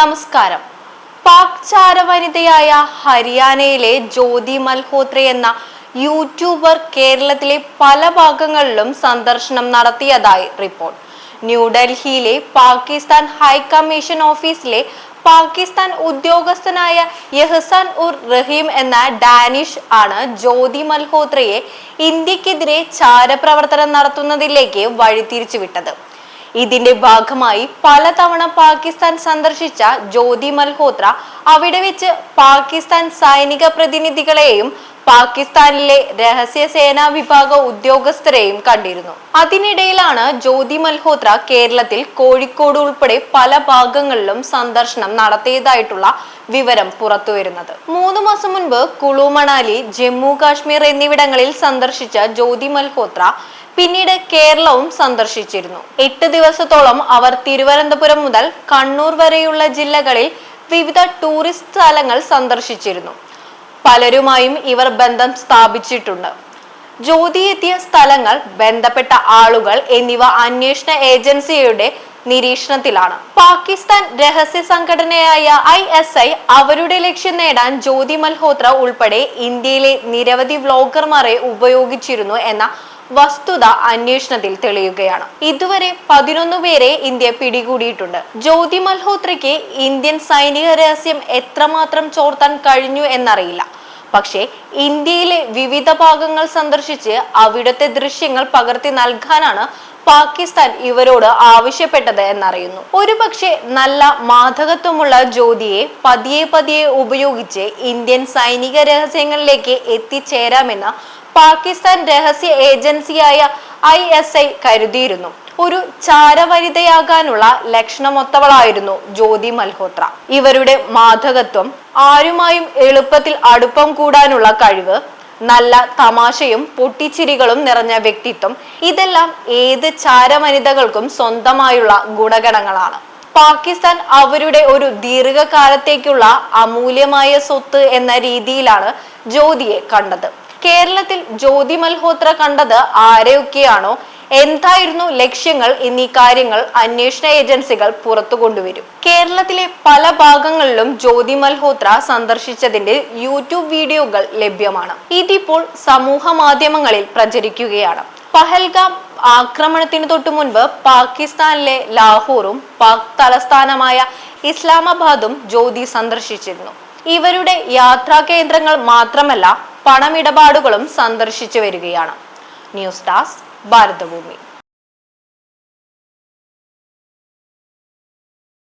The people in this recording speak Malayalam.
നമസ്കാരം. പാക് ചാരവനിതയായ ഹരിയാനയിലെ ജ്യോതി മൽഹോത്ര എന്ന യൂട്യൂബർ കേരളത്തിലെ പല ഭാഗങ്ങളിലും സന്ദർശനം നടത്തിയതായി റിപ്പോർട്ട്. ന്യൂഡൽഹിയിലെ പാകിസ്ഥാൻ ഹൈക്കമ്മീഷൻ ഓഫീസിലെ പാകിസ്ഥാൻ ഉദ്യോഗസ്ഥനായ യഹസാൻ ഉർ റഹീം എന്ന ഡാനിഷ് ആണ് ജ്യോതി മൽഹോത്രയെ ഇന്ത്യക്കെതിരെ ചാരപ്രവർത്തനം നടത്തുന്നതിലേക്ക് വഴിതിരിച്ചു വിട്ടത് ഇതിന്റെ ഭാഗമായി പലതവണ പാകിസ്ഥാൻ സന്ദർശിച്ച ജ്യോതി മൽഹോത്ര അവിടെ വെച്ച് പാകിസ്ഥാൻ സൈനിക പ്രതിനിധികളെയും പാകിസ്ഥാനിലെ രഹസ്യ സേനാ വിഭാഗ ഉദ്യോഗസ്ഥരെയും കണ്ടിരുന്നു. അതിനിടയിലാണ് ജ്യോതി മൽഹോത്ര കേരളത്തിൽ കോഴിക്കോട് ഉൾപ്പെടെ പല ഭാഗങ്ങളിലും സന്ദർശനം നടത്തിയതായിട്ടുള്ള വിവരം പുറത്തുവരുന്നത്. മൂന്ന് മാസം മുൻപ് കുളു മണാലി ജമ്മു കാശ്മീർ എന്നിവിടങ്ങളിൽ സന്ദർശിച്ച ജ്യോതി മൽഹോത്ര പിന്നീട് കേരളവും സന്ദർശിച്ചിരുന്നു. എട്ട് ദിവസത്തോളം അവർ തിരുവനന്തപുരം മുതൽ കണ്ണൂർ വരെയുള്ള ജില്ലകളിൽ വിവിധ ടൂറിസ്റ്റ് സ്ഥലങ്ങൾ സന്ദർശിച്ചിരുന്നു. പലരുമായും ഇവർ ബന്ധം സ്ഥാപിച്ചിട്ടുണ്ട്. ജ്യോതി എത്തിയ സ്ഥലങ്ങൾ ബന്ധപ്പെട്ട ആളുകൾ എന്നിവ അന്വേഷണ ഏജൻസിയുടെ നിരീക്ഷണത്തിലാണ്. പാകിസ്ഥാൻ രഹസ്യ സംഘടനയായ ഐ എസ് ഐ അവരുടെ ലക്ഷ്യം നേടാൻ ജ്യോതി മൽഹോത്ര ഉൾപ്പെടെ ഇന്ത്യയിലെ നിരവധി വ്ളോഗർമാരെ ഉപയോഗിച്ചിരുന്നു എന്ന വസ്തുത അന്വേഷണത്തിൽ തെളിയുകയാണ്. ഇതുവരെ പതിനൊന്ന് പേരെ ഇന്ത്യ പിടികൂടിയിട്ടുണ്ട്. ജ്യോതി മൽഹോത്രയ്ക്ക് ഇന്ത്യൻ സൈനിക രഹസ്യം എത്രമാത്രം ചോർത്താൻ കഴിഞ്ഞു എന്നറിയില്ല. പക്ഷേ ഇന്ത്യയിലെ വിവിധ ഭാഗങ്ങൾ സന്ദർശിച്ച് അവിടുത്തെ ദൃശ്യങ്ങൾ പകർത്തി നൽകാനാണ് പാകിസ്ഥാൻ ഇവരോട് ആവശ്യപ്പെട്ടത് എന്നറിയുന്നു. ഒരുപക്ഷെ നല്ല മാധകത്വമുള്ള ജ്യോതിയെ പതിയെ പതിയെ ഉപയോഗിച്ച് ഇന്ത്യൻ സൈനിക രഹസ്യങ്ങളിലേക്ക് എത്തിച്ചേരാമെന്ന് പാകിസ്ഥാൻ രഹസ്യ ഏജൻസിയായ ഐ എസ് ഐ കരുതിയിരുന്നു. ഒരു ചാരവനിതയാകാനുള്ള ലക്ഷണമൊത്തവളായിരുന്നു ജ്യോതി മൽഹോത്ര. ഇവരുടെ മാധകത്വം ആരുമായും എളുപ്പത്തിൽ അടുപ്പം കൂടാനുള്ള കഴിവ് നല്ല തമാശയും പൊട്ടിച്ചിരികളും നിറഞ്ഞ വ്യക്തിത്വം ഇതെല്ലാം ഏത് ചാരവനിതകൾക്കും സ്വന്തമായുള്ള ഗുണഗണങ്ങളാണ്. പാകിസ്ഥാൻ അവരുടെ ഒരു ദീർഘകാലത്തേക്കുള്ള അമൂല്യമായ സ്വത്ത് എന്ന രീതിയിലാണ് ജ്യോതിയെ കണ്ടത്. കേരളത്തിൽ ജ്യോതി മൽഹോത്ര കണ്ടത് ആരെയൊക്കെയാണോ? എന്തായിരുന്നു ലക്ഷ്യങ്ങൾ എന്നീ കാര്യങ്ങൾ അന്വേഷണ ഏജൻസികൾ പുറത്തു കൊണ്ടുവരും. കേരളത്തിലെ പല ഭാഗങ്ങളിലും ജ്യോതി മൽഹോത്ര സന്ദർശിച്ചതിന്റെ യൂട്യൂബ് വീഡിയോകൾ ലഭ്യമാണ്. ഇതിപ്പോൾ സമൂഹ മാധ്യമങ്ങളിൽ പ്രചരിക്കുകയാണ്. പഹൽഗാം ആക്രമണത്തിന് തൊട്ടു മുൻപ് പാകിസ്ഥാനിലെ ലാഹോറും പാക് തലസ്ഥാനമായ ഇസ്ലാമാബാദും ജ്യോതി സന്ദർശിച്ചിരുന്നു. ഇവരുടെ യാത്രാ കേന്ദ്രങ്ങൾ മാത്രമല്ല പണമിടപാടുകളും സന്ദർശിച്ചു വരികയാണ്. News desk Bharatbhumi.